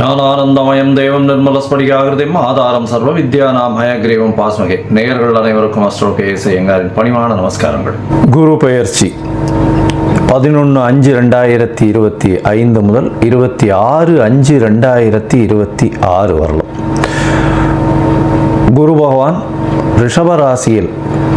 ஞானானந்தமயம் தேவம் நிர்மலஸ்படிகாகிருதியும் ஆதாரம் சர்வ வித்யானாம் ஹயக்ரீவம் பாஸ்மகே. நேயர்கள் அனைவருக்கும் அஸ்ட்ரோ கே எஸ் ஐயங்காரின் பணிவான நமஸ்காரங்கள். குரு பெயர்ச்சி பதினொன்று அஞ்சு ரெண்டாயிரத்தி இருபத்தி ஐந்து முதல் இருபத்தி ஆறு அஞ்சு ரெண்டாயிரத்தி இருபத்தி ஆறு வரலாம். குரு பகவான் ரிஷபராசியில்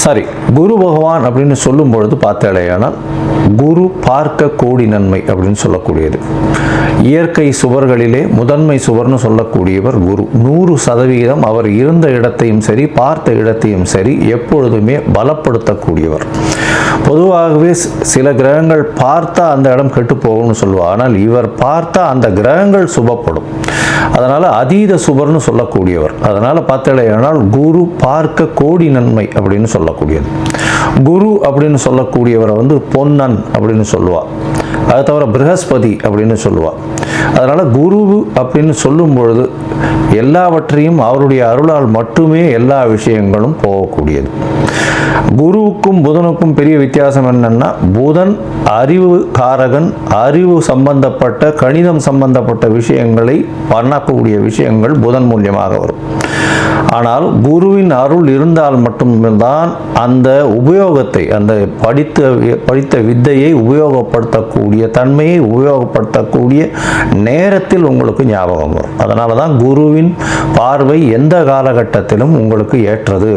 சரி குரு பகவான் அப்படின்னு சொல்லும் பொழுது பார்த்தாலேயானால் குரு பார்க்க கோடி நன்மை அப்படின்னு சொல்லக்கூடியது. இயற்கை சுவர்களிலே முதன்மை சுவர்னு சொல்லக்கூடியவர் குரு. நூறு சதவீதம் அவர் இருந்த இடத்தையும் சரி பார்த்த இடத்தையும் சரி எப்பொழுதுமே பலப்படுத்தக்கூடியவர். பொதுவாகவே சில கிரகங்கள் பார்த்தா அந்த இடம் கெட்டு போகும்னு சொல்லுவார் ஆனால் இவர் பார்த்தா அந்த கிரகங்கள் சுபப்படும். அதனால் அதீத சுபர்னு சொல்லக்கூடியவர். அதனால் பார்த்தேனால் குரு பார்க்க கோடி நன்மை அப்படின்னு சொல்லக்கூடியது. குரு அப்படின்னு சொல்லக்கூடியவரை வந்து பொன்னன் அப்படின்னு சொல்லுவா. அதை தவிர ப்ரஹஸ்பதி அப்படின்னு சொல்லுவா. அதனால் குரு அப்படின்னு சொல்லும் பொழுது எல்லாவற்றையும் அவருடைய அருளால் மட்டுமே எல்லா விஷயங்களும் போகக்கூடியது. குருவுக்கும் புதனுக்கும் பெரிய வித்தியாசம் என்னன்னா புதன் அறிவு காரகன் அறிவு சம்பந்தப்பட்ட கணிதம் சம்பந்தப்பட்ட விஷயங்களை பண்ணக்கூடிய விஷயங்கள் புதன் மூலியமாக வரும். ஆனால் குருவின் அருள் இருந்தால் மட்டும்தான் அந்த உபயோகத்தை அந்த படித்த படித்த வித்தையை உபயோகப்படுத்தக்கூடிய தன்மையை உபயோகப்படுத்தக்கூடிய நேரத்தில் உங்களுக்கு ஞாபகம் வரும். அதனால தான் குருவின் பார்வை எந்த காலகட்டத்திலும் உங்களுக்கு ஏற்றது.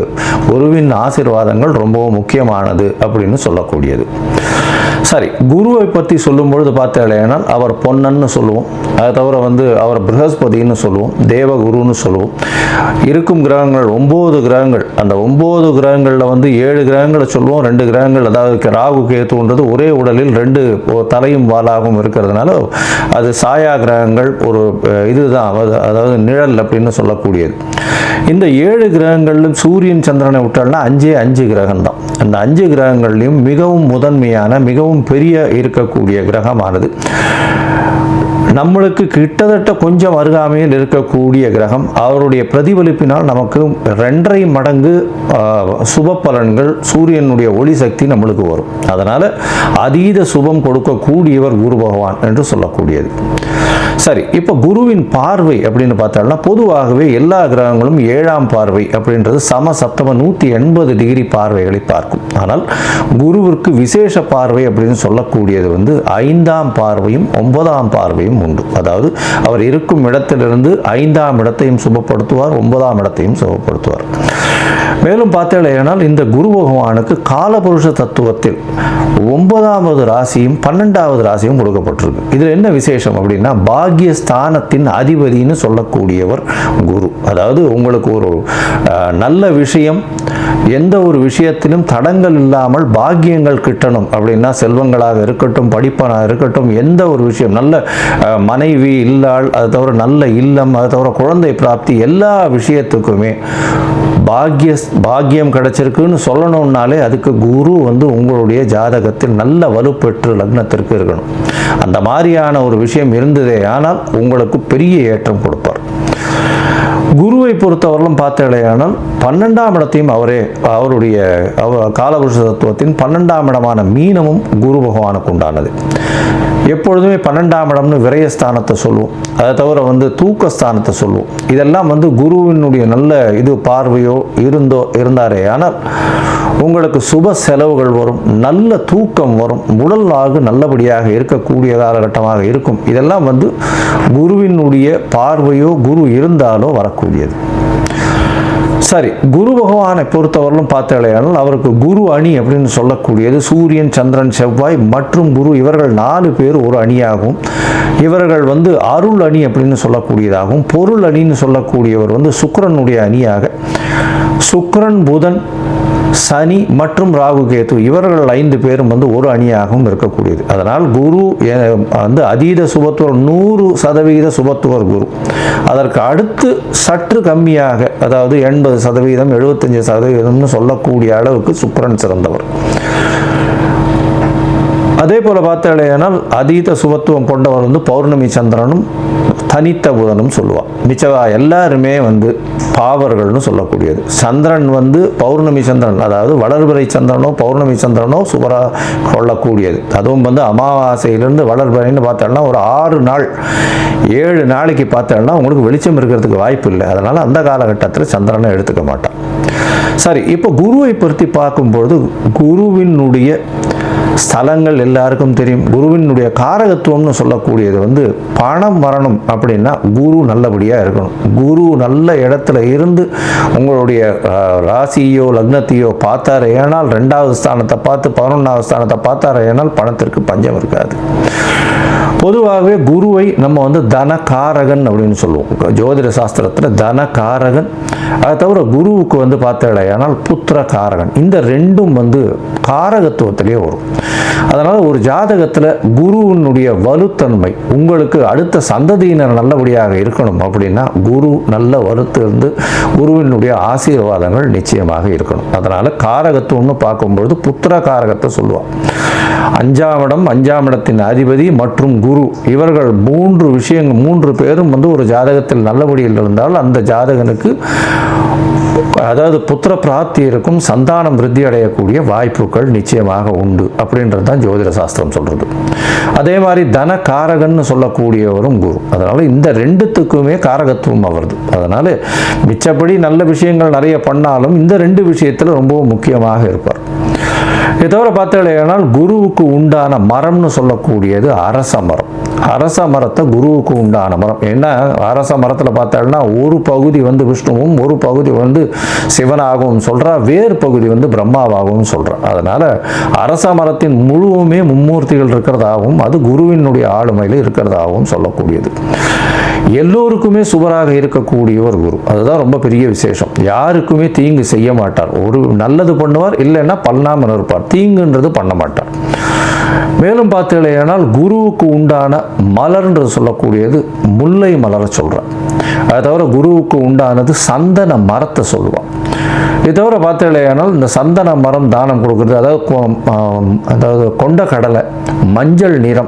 குருவின் ஆசிர்வாதங்கள் ரொம்பவும் முக்கியமானது அப்படின்னு சொல்லக்கூடியது. சரி குருவை பற்றி சொல்லும் பொழுது பார்த்தேனால் அவர் பொன்னன்னு சொல்லுவோம். அதை தவிர வந்து அவர் ப்ரஹஸ்பதின்னு சொல்லுவோம் தேவகுருன்னு சொல்லுவோம். இருக்கும் கிரகங்கள் ஒம்பது கிரகங்கள். அந்த ஒம்பது கிரகங்களில் வந்து ஏழு கிரகங்களை சொல்லுவோம் ரெண்டு கிரகங்கள் அதாவது ராகு கேத்துன்றது ஒரே உடலில் ரெண்டு தலையும் வாலாகவும் இருக்கிறதுனால அது சாயா கிரகங்கள் ஒரு இதுதான். அதாவது- அதாவது நிழல் அப்படின்னு சொல்லக்கூடியது. இந்த ஏழு கிரகங்களிலும் சூரியன் சந்திரனை விட்டால்னா அஞ்சே அஞ்சு கிரகம் தான் அந்த அஞ்சு கிரகங்கள்லையும் மிகவும் முதன்மையான மிகவும் பெரிய இருக்கக்கூடிய கிரகமானது. நம்மளுக்கு கிட்டத்தட்ட கொஞ்சம் அருகாமையில் இருக்கக்கூடிய கிரகம் அவருடைய பிரதிபலிப்பினால் நமக்கு ரெண்டரை மடங்கு சுப பலன்கள் சூரியனுடைய ஒளி சக்தி நம்மளுக்கு வரும். அதனால் அதீத சுபம் கொடுக்கக்கூடியவர் குரு பகவான் என்று சொல்லக்கூடியது. சரி இப்போ குருவின் பார்வை அப்படின்னு பார்த்தோம்னா பொதுவாகவே எல்லா கிரகங்களும் ஏழாம் பார்வை அப்படின்றது சம சப்தம நூற்றி எண்பது டிகிரி பார்வைகளை பார்க்கும். ஆனால் குருவிற்கு விசேஷ பார்வை அப்படின்னு சொல்லக்கூடியது வந்து ஐந்தாம் பார்வையும் ஒன்பதாம் பார்வையும் உண்டு. அதாவது அவர் இருக்கும் இடத்திலிருந்து ஐந்தாம் இடத்தையும் சுபப்படுத்துவார் ஒன்பதாம் இடத்தையும் சுபப்படுத்துவார் மேலும் பார்த்தேனால் இந்த குரு பகவானுக்கு காலபுருஷ தத்துவத்தில் ஒன்பதாவது ராசியும் பன்னெண்டாவது ராசியும் கொடுக்கப்பட்டிருக்கு. இதில் என்ன விசேஷம் அப்படின்னா பாக்யஸ்தானத்தின் அதிபதின்னு சொல்லக்கூடியவர் குரு. அதாவது உங்களுக்கு ஒரு நல்ல விஷயம் எந்த ஒரு விஷயத்திலும் தடங்கள் இல்லாமல் பாக்கியங்கள் கிட்டணும் அப்படின்னா செல்வங்களாக இருக்கட்டும் படிப்பனாக இருக்கட்டும் எந்த ஒரு விஷயம் நல்ல மனைவி இல்லாள் அது தவிர நல்ல இல்லம் அது தவிர குழந்தை பிராப்தி எல்லா விஷயத்துக்குமே பாக்கிய பாக்கியம் கிடச்சிருக்குன்னு சொல்லணும்னாலே அதுக்கு குரு வந்து உங்களுடைய ஜாதகத்தில் நல்ல வலுப்பெற்று லக்னத்திற்கு இருக்கணும். அந்த மாதிரியான ஒரு விஷயம் இருந்ததே ஆனால் உங்களுக்கு பெரிய ஏற்றம் கொடுப்பார். குருவை பொறுத்தவரையிலும் பார்த்தாலேயானால் பன்னெண்டாம் இடத்தையும் அவரே அவருடைய அவர் காலபுருஷ தத்துவத்தின் பன்னெண்டாம் இடமான மீனமும் குரு பகவானுக்கு உண்டானது. எப்பொழுதுமே பன்னெண்டாம் இடம்னு விரயஸ்தானத்தை சொல்லுவோம். அதை தவிர வந்து தூக்கஸ்தானத்தை சொல்லுவோம். இதெல்லாம் வந்து குருவினுடைய நல்ல இது பார்வையோ இருந்தோ இருந்தாரே. ஆனால் உங்களுக்கு சுப செலவுகள் வரும் நல்ல தூக்கம் வரும் உடல் ஆகு நல்லபடியாக இருக்கக்கூடிய காலகட்டமாக இருக்கும். இதெல்லாம் வந்து குருவினுடைய பார்வையோ குரு இருந்தாலோ வரக்கூடியது. சரி குரு பகவானை பொறுத்தவரையிலும் பார்த்தாலேயானால் அவருக்கு குரு அணி அப்படின்னு சொல்லக்கூடியது. சூரியன் சந்திரன் செவ்வாய் மற்றும் குரு இவர்கள் நாலு பேர் ஒரு அணியாகும் இவர்கள் வந்து அருள் அணி அப்படின்னு சொல்லக்கூடியதாகவும் பொருள் அணின்னு சொல்லக்கூடியவர் வந்து சுக்கரனுடைய அணியாக. சுக்கரன் புதன் சனி மற்றும் ராகு கேது இவர்கள் ஐந்து பேரும் வந்து ஒரு அணியாகவும் இருக்கக்கூடியது. அதனால் குரு வந்து அதீத சுபத்துவர் நூறு சதவீத சுபத்துவர் குரு. அதற்கு அடுத்து சற்று கம்மியாக அதாவது எண்பது சதவீதம் எழுபத்தஞ்சு சதவீதம்னு சொல்லக்கூடிய அளவுக்கு சுக்கரன் சிறந்தவர். அதே போல் பார்த்தாலேனால் அதீத சுபத்துவம் கொண்டவர் வந்து பௌர்ணமி சந்திரனும் தனித்த புதனும் சொல்லுவாள் மிச்சவா எல்லாருமே வந்து பாவர்கள்னு சொல்லக்கூடியது. சந்திரன் வந்து பௌர்ணமி சந்திரன் அதாவது வளர்பிறை சந்திரனோ பௌர்ணமி சந்திரனோ சுவராக கொள்ளக்கூடியது. அதுவும் வந்து அமாவாசையிலிருந்து வளர்பிறைன்னு பார்த்தோம்னா ஒரு ஆறு நாள் ஏழு நாளைக்கு பார்த்தோம்னா உங்களுக்கு வெளிச்சம் இருக்கிறதுக்கு வாய்ப்பு இல்லை. அதனால் அந்த காலகட்டத்தில் சந்திரனை எடுத்துக்க மாட்டான். சரி இப்போ குருவை பற்றி பார்க்கும்பொழுது குருவினுடைய ஸ்தலங்கள் எல்லாருக்கும் தெரியும். குருவினுடைய காரகத்துவம்னு சொல்லக்கூடியது வந்து பணம் வரணும் அப்படின்னா குரு நல்லபடியாக இருக்கணும். குரு நல்ல இடத்துல இருந்து உங்களுடைய ராசியோ லக்னத்தையோ பார்த்தாரு ஏனால் ரெண்டாவது ஸ்தானத்தை பார்த்து பதினொன்றாவது ஸ்தானத்தை பார்த்தாரு ஏனால் பணத்திற்கு பஞ்சம் இருக்காது. பொதுவாகவே குருவை நம்ம வந்து தனகாரகன் அப்படின்னு சொல்லுவோம். ஜோதிட சாஸ்திரத்தில் தனகாரகன். அதை தவிர குருவுக்கு வந்து பார்த்தடையானால் புத்திர காரகன் இந்த ரெண்டும் வந்து காரகத்துவத்திலே வரும். அதனால் ஒரு ஜாதகத்தில் குருவினுடைய வலுத்தன்மை உங்களுக்கு அடுத்த சந்ததியினர் நல்லபடியாக இருக்கணும் அப்படின்னா குரு நல்ல வலுத்து இருந்து குருவினுடைய ஆசீர்வாதங்கள் நிச்சயமாக இருக்கணும். அதனால் காரகத்துவம்னு பார்க்கும்பொழுது புத்திர காரகத்தை சொல்லுவாள் அஞ்சாம் இடம் அஞ்சாம் இடத்தின் அதிபதி மற்றும் குரு. இவர்கள் மூன்று விஷயங்கள் மூன்று பேரும் வந்து ஒரு ஜாதகத்தில் நல்லபடியில் இருந்தால் அந்த ஜாதகனுக்கு அதாவது புத்திர பிராப்தி இருக்கும் சந்தானம் விருத்தி அடையக்கூடிய வாய்ப்புகள் நிச்சயமாக உண்டு அப்படின்றது தான் ஜோதிட சாஸ்திரம் சொல்கிறது அதே மாதிரி தன காரகன்னு சொல்லக்கூடியவரும் குரு. அதனால் இந்த ரெண்டுத்துக்குமே காரகத்துவம் அவருது. அதனால் மிச்சப்படி நல்ல விஷயங்கள் நிறைய பண்ணாலும் இந்த ரெண்டு விஷயத்தில் ரொம்பவும் முக்கியமாக இருப்பார். இதை தவிர பார்த்தீங்கன்னா குருவுக்கு உண்டான மரம்னு சொல்லக்கூடியது அரச மரம். அரச மரத்தை குருவுக்கு உண்டான மரம். ஏன்னா அரச மரத்தில் பார்த்தோம்னா ஒரு பகுதி வந்து விஷ்ணுவும் ஒரு பகுதி வந்து சிவனாகவும் சொல்கிறா வேறு பகுதி வந்து பிரம்மாவாகவும் சொல்கிறா அதனால் அரச மரத்தின் முழுவுமே மும்மூர்த்திகள் இருக்கிறதாகவும் அது குருவினுடைய ஆளுமையில் இருக்கிறதாகவும் சொல்லக்கூடியது. எல்லோருக்குமே சுவராக இருக்கக்கூடிய ஒரு குரு. அதுதான் ரொம்ப பெரிய விசேஷம். யாருக்குமே தீங்கு செய்ய மாட்டார். ஒரு நல்லது பண்ணுவார் இல்லைன்னா பண்ணாமல் இருப்பார். தீங்குன்றது பண்ண மாட்டார். மேலும் பார்த்தீங்கன்னா குருவுக்கு உண்டான மலர்ன்றது சொல்லக்கூடியது முல்லை மலரை சொல்கிறேன் அதை தவிர குருவுக்கு உண்டானது சந்தன மரத்தை சொல்லுவான் இது தவிர பார்த்தீங்கன்னா இந்த சந்தன மரம் தானம் கொடுக்குறது அதாவது கொ- அதாவது கொண்ட கடலை மஞ்சள் நிறம்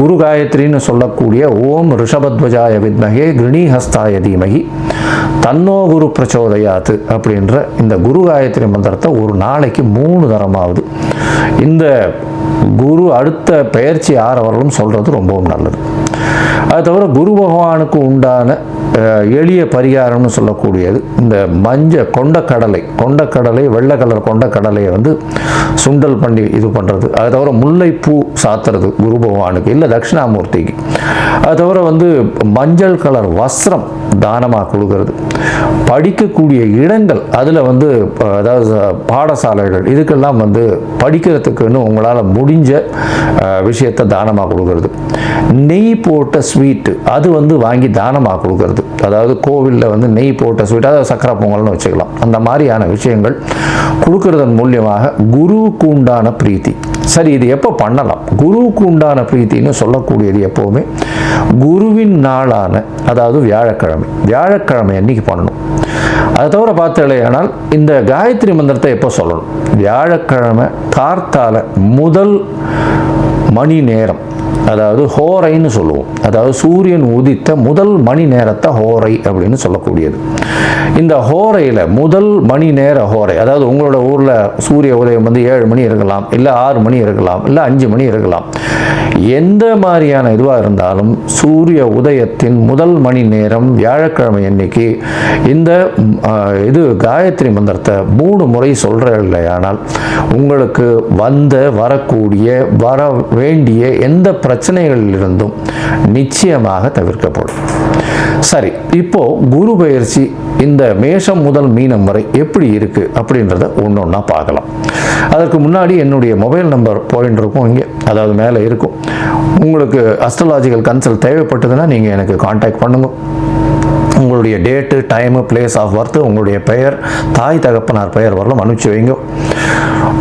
குரு காயத்ரின்னு சொல்லக்கூடிய ஓம் ரிஷபத்வஜாய வித்மகே கிருணிஹஸ்தாய தீமகி தன்னோ குரு பிரச்சோதயாத்து அப்படின்ற இந்த குரு காயத்ரி மந்திரத்தை ஒரு நாளைக்கு மூணு தரமாவது. இந்த குரு அடுத்த பெயர்ச்சி ஆறவர்களும் சொல்கிறது ரொம்பவும் நல்லது. அது தவிர குரு பகவானுக்கு உண்டான எளிய பரிகாரம்னு சொல்லக்கூடியது. இந்த மஞ்ச கொண்டக்கடலை கொண்டக்கடலை வெள்ளை கலர் கொண்டக்கடலையை வந்து சுண்டல் பண்ணி இது பண்ணுறது அது தவிர முல்லைப்பூ சாத்துறது குரு பகவானுக்கு இல்லை தட்சிணாமூர்த்திக்கு. அது தவிர வந்து மஞ்சள் கலர் வஸ்திரம் தானமாக கொடுக்கறது. படிக்கக்கூடிய இடங்கள் அதில் வந்து அதாவது பாடசாலைகள் இதுக்கெல்லாம் வந்து படிக்கிறதுக்குன்னு உங்களால் முடிஞ்ச விஷயத்தை தானமாக கொடுக்கறது. நெய் போட்ட ஸ்வீட்டு அது வந்து வாங்கி தானமாக கொடுக்கறது. அதாவது கோவிலில் வந்து நெய் போட்ட ஸ்வீட் அதாவது சக்கரை பொங்கல்னு வச்சுக்கலாம். அந்த மாதிரியான விஷயங்கள் கொடுக்கறதன் மூலியமாக குருவுக்கு உண்டான பிரீத்தி. சரி இது எப்போ பண்ணலாம்? குருவுக்கு உண்டான பிரீத்தின்னு சொல்லக்கூடியது எப்போவுமே குருவின் நாளான அதாவது வியாழக்கிழமை. வியாழக்கிழமை அன்னைக்கு பண்ணணும். அதை தவிர பார்த்தலையானால் இந்த காயத்ரி மந்திரத்தை எப்போ சொல்லணும்? வியாழக்கிழமை கார்த்தால முதல் மணி நேரம். அதாவது ஹோரைன்னு சொல்லுவோம். அதாவது சூரியன் உதித்த முதல் மணி நேரத்தை ஹோரை அப்படின்னு சொல்லக்கூடியது. இந்த ஹோரையில் முதல் மணி நேர ஹோரை அதாவது உங்களோட ஊரில் சூரிய உதயம் வந்து ஏழு மணி இருக்கலாம் இல்லை ஆறு மணி இருக்கலாம் இல்லை அஞ்சு மணி இருக்கலாம். எந்த மாதிரியான இதுவாக இருந்தாலும் சூரிய உதயத்தின் முதல் மணி நேரம் வியாழக்கிழமை அன்னைக்கு இந்த இது காயத்ரி மந்திரத்தை மூணு முறை சொல்கிற இல்லையானால் உங்களுக்கு வந்த வரக்கூடிய வர வேண்டிய எந்த பிரச்சனை பிரச்சனைகளிலிருந்தும் நிச்சயமாக தவிர்க்கப்படும். சரி இப்போ குரு பயிற்சி இந்த மேஷம் முதல் மீனம் வரை எப்படி இருக்கு அப்படின்றத ஒன்று ஒன்றா பார்க்கலாம். அதற்கு முன்னாடி என்னுடைய மொபைல் நம்பர் பாயிண்ட் இருக்கும் இங்கே அதாவது மேலே இருக்கும். உங்களுக்கு அஸ்ட்ராலாஜிக்கல் கன்சல்ட் தேவைப்பட்டதுன்னா நீங்கள் எனக்கு காண்டாக்ட் பண்ணுங்கள் உங்களுடைய date time place of birth உங்களுடைய பெயர் தாய் தகப்பனார் பெயர் வரலாம் அனுப்பிச்சு வைங்க.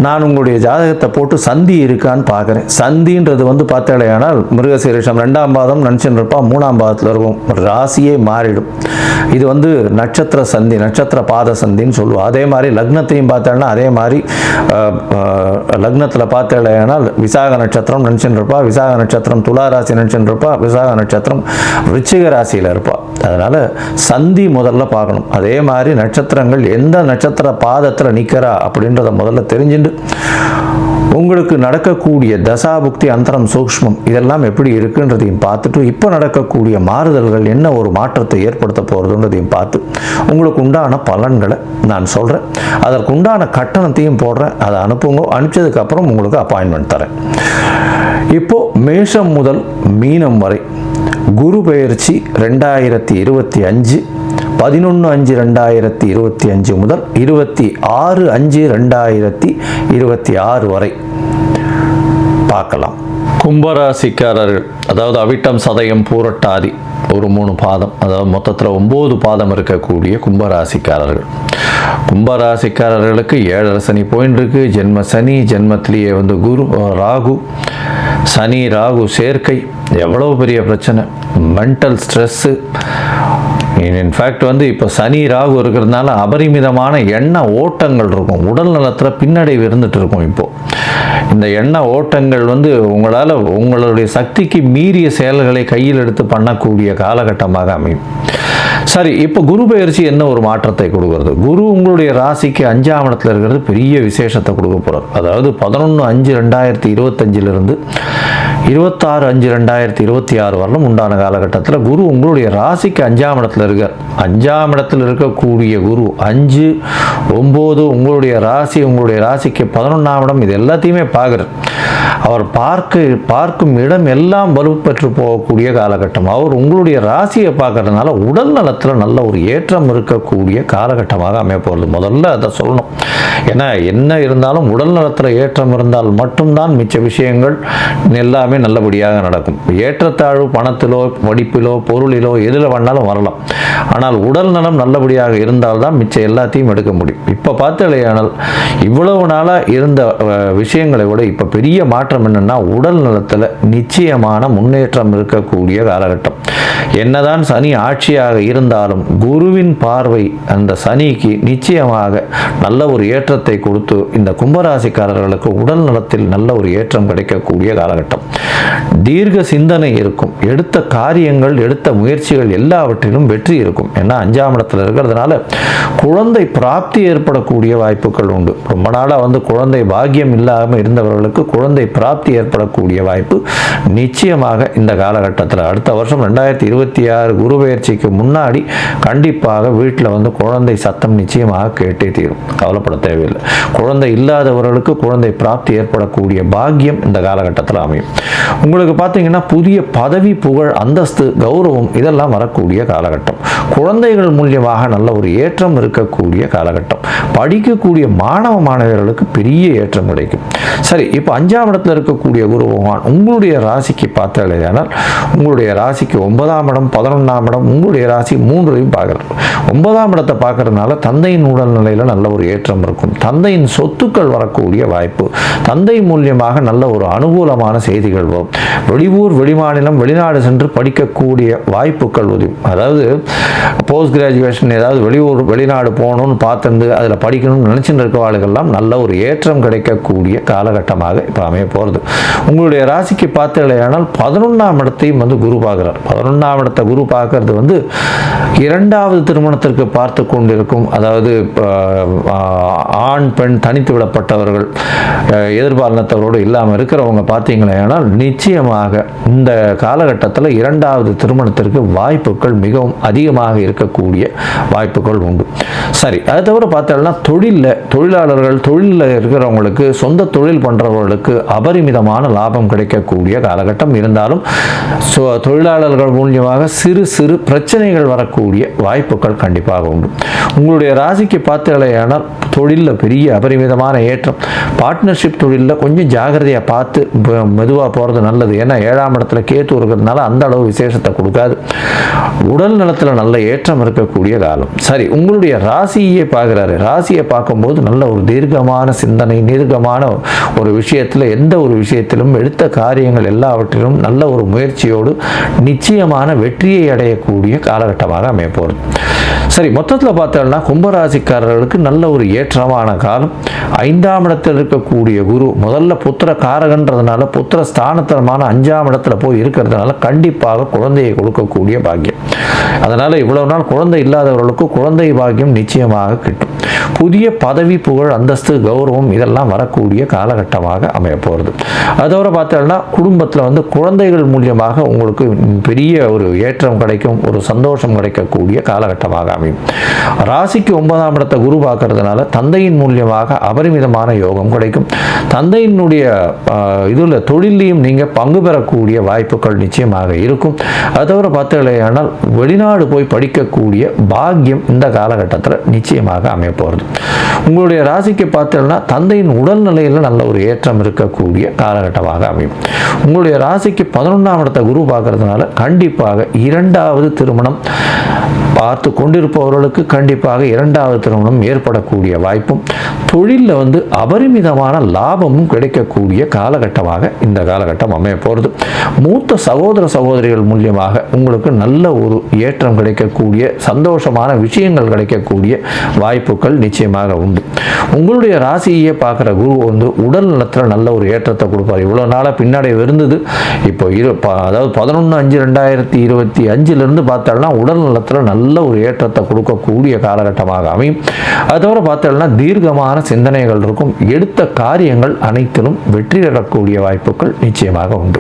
நான் உங்களுடைய ஜாதகத்தை போட்டு சந்தி இருக்கான்னு பார்க்குறேன். சந்தின்றது வந்து பார்த்தாலேயானால் மிருகசீரிஷம் ரெண்டாம் பாதம் நினச்சின்னு இருப்பா மூணாம் பாதத்தில் இருக்கும். ராசியே மாறிடும். இது வந்து நட்சத்திர சந்தி நட்சத்திர பாத சந்தின்னு சொல்லுவோம். அதே மாதிரி லக்னத்தையும் பார்த்தேன்னா அதே மாதிரி லக்னத்தில் பார்த்தாலேயானால் விசாக நட்சத்திரம் நினச்சின்னு இருப்பா விசாக நட்சத்திரம் துலா ராசி நினச்சின்னு இருப்பா விசாக நட்சத்திரம் விருச்சிக ராசியில் இருப்பா. அதனால் சந்தி முதல்ல பார்க்கணும். அதே மாதிரி நட்சத்திரங்கள் எந்த நட்சத்திர பாதத்தில் நிற்கிறா அப்படின்றத முதல்ல தெரிஞ்சுட்டு உங்களுக்கு நடக்கக்கூடிய தசாபுக்தி அந்தரம் சூக்ஷ்மம் இதெல்லாம் எப்படி இருக்குன்றதையும் பார்த்துட்டு இப்போ நடக்கக்கூடிய மாறுதல்கள் என்ன ஒரு மாற்றத்தை ஏற்படுத்த போகிறதுன்றதையும் பார்த்து உங்களுக்கு உண்டான பலன்களை நான் சொல்கிறேன் அதற்கு உண்டான கட்டணத்தையும் போடுறேன். அதை அனுப்புங்க. அனுப்பிச்சதுக்கப்புறம் உங்களுக்கு அப்பாயின்மெண்ட் தரேன். இப்போ மேஷம் முதல் மீனம் வரை குரு பெயர்ச்சி ரெண்டாயிரத்தி இருபத்தி அஞ்சு பதினொன்று அஞ்சு ரெண்டாயிரத்தி இருபத்தி அஞ்சு முதல் இருபத்தி ஆறு அஞ்சு ரெண்டாயிரத்தி இருபத்தி ஆறு வரை பார்க்கலாம். கும்பராசிக்காரர்கள் அதாவது அவிட்டம் சதயம் பூரட்டாதி ஒரு மூணு பாதம் அதாவது மொத்தத்தில் ஒம்பது பாதம் இருக்கக்கூடிய கும்பராசிக்காரர்கள். கும்பராசிக்காரர்களுக்கு ஏழரை சனி போயின்னு இருக்கு ஜென்ம சனி ஜென்மத்திலேயே வந்து குரு ராகு சனி ராகு சேர்க்கை எவ்வளோ பெரிய பிரச்சனை? மென்டல் ஸ்ட்ரெஸ்ஸு இன்ஃபேக்ட் வந்து இப்போ சனி ராகு இருக்கிறதுனால அபரிமிதமான எண்ண ஓட்டங்கள் இருக்கும். உடல் நலத்தில் பின்னடைவு இருந்துட்டு இருக்கும் இப்போது இந்த எண்ண ஓட்டங்கள் வந்து உங்களால் உங்களுடைய சக்திக்கு மீறிய செயல்களை கையில் எடுத்து பண்ணக்கூடிய காலகட்டமாக அமையும். சரி இப்போ குரு பயிற்சி என்ன ஒரு மாற்றத்தை கொடுக்கறது? குரு உங்களுடைய ராசிக்கு அஞ்சாம் இடத்துல இருக்கிறது பெரிய விசேஷத்தை கொடுக்க போகிறார் அதாவது பதினொன்று அஞ்சு ரெண்டாயிரத்தி இருபத்தஞ்சிலிருந்து இருபத்தாறு அஞ்சு ரெண்டாயிரத்தி இருபத்தி ஆறு வரலும் உண்டான காலகட்டத்தில் குரு உங்களுடைய ராசிக்கு அஞ்சாம் இடத்துல இருக்கார் அஞ்சாம் இடத்துல இருக்கக்கூடிய குரு அஞ்சு ஒம்பது உங்களுடைய ராசி உங்களுடைய ராசிக்கு பதினொன்றாம் இடம் இது எல்லாத்தையுமே பார்க்குறார். அவர் பார்க்க பார்க்கும் இடம் எல்லாம் வலுப்பெற்று போகக்கூடிய காலகட்டம். அவர் உங்களுடைய ராசியை பார்க்கறதுனால உடல் நலத்தில் நல்ல ஒரு ஏற்றம் இருக்கக்கூடிய காலகட்டமாக அமைய போகிறது முதல்ல அதை சொல்லணும். ஏன்னா என்ன இருந்தாலும் உடல் நலத்தில் ஏற்றம் இருந்தால் மட்டும்தான் மிச்ச விஷயங்கள் எல்லாமே நல்லபடியாக நடக்கும். ஏற்றத்தாழ்வு பணத்திலோ படிப்பிலோ பொருளிலோ எதில் வேணாலும் வரலாம். ஆனால் உடல் நலம் நல்லபடியாக இருந்தால்தான் மிச்சம் எல்லாத்தையும் எடுக்க முடியும். இப்போ பார்த்தலையானால் இவ்வளவு நாளாக இருந்த விஷயங்களை விட இப்போ பெரிய மாற்றம் என்னென்னா உடல் நலத்தில் நிச்சயமான முன்னேற்றம் இருக்கக்கூடிய காலகட்டம். என்னதான் சனி ஆட்சியாக இருந்தாலும் குருவின் பார்வை அந்த சனிக்கு நிச்சயமாக நல்ல ஒரு ஏற்றத்தை கொடுத்து இந்த கும்பராசிக்காரர்களுக்கு உடல் நலத்தில் நல்ல ஒரு ஏற்றம் கிடைக்கக்கூடிய காலகட்டம். தீர்க்க சிந்தனை இருக்கும். எடுத்த காரியங்கள் எடுத்த முயற்சிகள் எல்லாவற்றிலும் வெற்றி இருக்கும். ஏன்னா அஞ்சாம் இடத்துல இருக்கிறதுனால குழந்தை பிராப்தி ஏற்படக்கூடிய வாய்ப்புகள் உண்டு. ரொம்ப நாளாக வந்து குழந்தை பாக்கியம் இல்லாமல் இருந்தவர்களுக்கு குழந்தை பிராப்தி ஏற்படக்கூடிய வாய்ப்பு நிச்சயமாக இந்த காலகட்டத்தில். அடுத்த வருஷம் ரெண்டாயிரத்தி இருபத்தி ஆறு குரு பயிற்சிக்கு முன்னாடி கண்டிப்பாக வீட்டில் வந்து குழந்தை சத்தம் நிச்சயமாக கேட்டே தீரும். கவலைப்பட தேவையில்லை. குழந்தை இல்லாதவர்களுக்கு குழந்தை பிராப்தி ஏற்படக்கூடிய பாக்கியம் இந்த காலகட்டத்தில் அமையும். உங்களுக்கு பார்த்தீங்கன்னா புதிய பதவி புகழ் அந்தஸ்து கௌரவம் இதெல்லாம் வரக்கூடிய காலகட்டம். குழந்தைகள் மூலியமாக நல்ல ஒரு ஏற்றம் இருக்கக்கூடிய காலகட்டம். படிக்கக்கூடிய மாணவ மாணவர்களுக்கு பெரிய ஏற்றம் கிடைக்கும். சரி இப்போ அஞ்சாம் இடத்துல இருக்கக்கூடிய குரு பகவான் உங்களுடைய ராசிக்கு பார்த்தாலேயானால் உங்களுடைய ராசிக்கு ஒன்பதாம் ஒன்பதாம் இடம் பதினொன்றாம் இடம் உங்களுடைய ராசி மூன்றையும் பார்க்குறது ஒன்பதாம் இடத்தை பார்க்கறதுனால தந்தையின் உடல்நிலையில் நல்ல ஒரு ஏற்றம் இருக்கும். தந்தையின் சொத்துக்கள் வரக்கூடிய வாய்ப்பு. தந்தை மூலியமாக நல்ல ஒரு அனுகூலமான செய்திகள் வரும். வெளியூர் வெளிமாநிலம் வெளிநாடு சென்று படிக்கக்கூடிய வாய்ப்புகள் உதவும் அதாவது போஸ்ட் கிராஜுவேஷன் ஏதாவது வெளியூர் வெளிநாடு போகணும்னு பார்த்துருந்து அதில் படிக்கணும்னு நினச்சிட்டு இருக்க நல்ல ஒரு ஏற்றம் கிடைக்கக்கூடிய காலகட்டமாக இப்போ அமைய போகிறது உங்களுடைய ராசிக்கு பார்த்தீங்களேனால் பதினொன்றாம் இடத்தையும் வந்து குரு பார்க்குறார். பதினொன்றாம் இடத்தை குரு பார்க்கறது வந்து இரண்டாவது திருமணத்திற்கு பார்த்து கொண்டிருக்கும் அதாவது ஆண் பெண் தனித்து விடப்பட்டவர்கள் எதிர்பாலினத்தவரோடு இல்லாமல் இருக்கிறவங்க பார்த்தீங்களேனால் நிச்சயமாக இந்த காலகட்டத்தில் இரண்டாவது திருமணத்திற்கு வாய்ப்புகள் மிகவும் அதிகமாக இருக்கக்கூடிய வாய்ப்புகள் உண்டு. சரி அதை தவிர பார்த்தோம்னா தொழிலில் தொழிலாளர்கள் தொழிலில் இருக்கிறவங்களுக்கு சொந்த தொழில் பண்ணுறவர்களுக்கு அபரிமிதமான லாபம் கிடைக்கக்கூடிய காலகட்டம் இருந்தாலும் தொழிலாளர்கள் மூலியம் மூலியமாக சிறு சிறு பிரச்சனைகள் வரக்கூடிய வாய்ப்புகள் கண்டிப்பாக உண்டு. உங்களுடைய ராசிக்கு பார்த்தீங்களேனால் தொழிலில் பெரிய அபரிமிதமான ஏற்றம். பார்ட்னர்ஷிப் தொழிலில் கொஞ்சம் ஜாகிரதையாக பார்த்து மெதுவாக போகிறது நல்லது. ஏன்னா ஏழாம் இடத்துல கேத்து இருக்கிறதுனால அந்த அளவு விசேஷத்தை கொடுக்காது. உடல் நலத்தில் நல்ல ஏற்றம் இருக்கக்கூடிய காலம். சரி உங்களுடைய ராசியை பார்க்குறாரு. ராசியை பார்க்கும்போது நல்ல ஒரு தீர்க்கமான சிந்தனை தீர்க்கமான ஒரு விஷயத்தில் எந்த ஒரு விஷயத்திலும் எடுத்த காரியங்கள் எல்லாவற்றிலும் நல்ல ஒரு முயற்சியோடு நிச்சயமான வெற்றியை அடையக்கூடிய காலகட்டமாக அமையப்போகிறது சரி மொத்தத்தில் பார்த்தோம்னா கும்பராசிக்காரர்களுக்கு நல்ல ஒரு ஏற்றமான காலம். ஐந்தாம் இடத்தில் இருக்கக்கூடிய குரு முதல்ல புத்திர காரகன்றதுனால புத்திர ஸ்தானத்தனமான அஞ்சாம் இடத்துல போய் இருக்கிறதுனால கண்டிப்பாக குழந்தையை கொடுக்கக்கூடிய பாக்கியம். அதனால் இவ்வளவு நாள் குழந்தை இல்லாதவர்களுக்கு குழந்தை பாக்கியம் நிச்சயமாக கிட்டும். புதிய பதவி புகழ் அந்தஸ்து கௌரவம் இதெல்லாம் வரக்கூடிய காலகட்டமாக அமையப்போகிறது அதோட பார்த்தோம்னா குடும்பத்தில் வந்து குழந்தைகள் மூலியமாக உங்களுக்கு பெரிய ஒரு ஏற்றம் கிடைக்கும் ஒரு சந்தோஷம் கிடைக்கக்கூடிய காலகட்டமாக அமையும். ராசிக்கு ஒன்பதாம் இடத்தை குரு பார்க்கறதுனால தந்தையின் மூலியமாக அபரிமிதமான யோகம் கிடைக்கும். தந்தையினுடைய இதில் தொழிலையும் நீங்கள் பங்கு பெறக்கூடிய வாய்ப்புகள் நிச்சயமாக இருக்கும். அதோட பார்த்தீங்கன்னா வெளி வெளிநாடு போய் படிக்கக்கூடிய பாக்கியம் இந்த காலகட்டத்தில் நிச்சயமாக அமையப்போகிறது உங்களுடைய ராசிக்கு பார்த்தீங்கன்னா தந்தையின் உடல்நிலையில் நல்ல ஒரு ஏற்றம் இருக்கக்கூடிய காலகட்டமாக அமையும். உங்களுடைய ராசிக்கு பதினொன்றாம் இடத்த குரு பார்க்கறதுனால கண்டிப்பாக இரண்டாவது திருமணம் பார்த்து கொண்டிருப்பவர்களுக்கு கண்டிப்பாக இரண்டாவது திருமணம் ஏற்படக்கூடிய வாய்ப்பும் தொழிலில் வந்து அபரிமிதமான லாபமும் கிடைக்கும் கிடைக்கக்கூடிய காலகட்டமாக இந்த காலகட்டம் அமைய போகிறது மூத்த சகோதர சகோதரிகள் மூலியமாக உங்களுக்கு நல்ல ஒரு ஏற்றம் கிடைக்கக்கூடிய சந்தோஷமான விஷயங்கள் கிடைக்கக்கூடிய வாய்ப்புகள் நிச்சயமாக உண்டு. உங்களுடைய ராசியை பார்க்குற குரு வந்து உடல் நலத்தில் நல்ல ஒரு ஏற்றத்தை கொடுப்பார். இவ்வளோ நாளாக பின்னாடி இருந்தது. இப்போ இரு அதாவது பதினொன்று அஞ்சு ரெண்டாயிரத்தி இருபத்தி அஞ்சுலேருந்து பார்த்தோம்னா உடல் நலத்தில் நல்ல ஒரு ஏற்றத்தை கொடுக்கக்கூடிய காலகட்டமாக அமையும். அது தவிர பார்த்தோம்னா தீர்க்கமான சிந்தனைகள் இருக்கும். எடுத்த காரியங்கள் அனைத்திலும் வெற்றி பெறக்கூடிய வாய்ப்புகள் நிச்சயமாக உண்டு.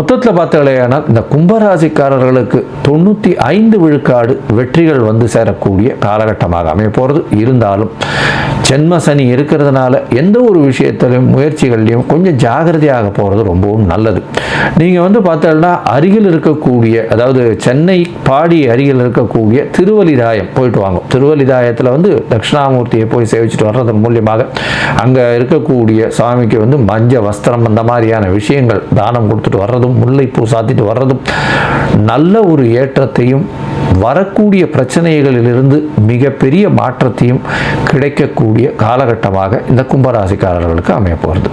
மொத்தத்தில் பார்த்தாலேயானால் இந்த கும்பராசிக்காரர்களுக்கு தொண்ணூற்றி ஐந்து விழுக்காடு வெற்றிகள் வந்து சேரக்கூடிய காலகட்டமாக அமைய போகிறது இருந்தாலும் ஜென்ம சனி இருக்கிறதுனால எந்த ஒரு விஷயத்திலையும் முயற்சிகள்லையும் கொஞ்சம் ஜாகிரதையாக போகிறது ரொம்பவும் நல்லது. நீங்கள் வந்து பார்த்தோம்னா அருகில் இருக்கக்கூடிய அதாவது சென்னை பாடி அருகில் இருக்கக்கூடிய திருவலிதாயம் போயிட்டு வாங்க. திருவலிதாயத்தில் வந்து தட்சிணாமூர்த்தியை போய் சேவிச்சுட்டு வர்றதன் மூலியமாக அங்கே இருக்கக்கூடிய சாமிக்கு வந்து மஞ்ச வஸ்திரம் அந்த மாதிரியான விஷயங்கள் தானம் கொடுத்துட்டு வர்றதும் முல்லைப்பூ சாத்திட்டு வர்றதும் நல்ல ஒரு ஏற்றத்தையும் வரக்கூடிய பிரச்சனைகளிலிருந்து மிகப்பெரிய மாற்றத்தையும் கிடைக்கக்கூடிய காலகட்டமாக இந்த கும்பராசிக்காரர்களுக்கு அமைய போகிறது.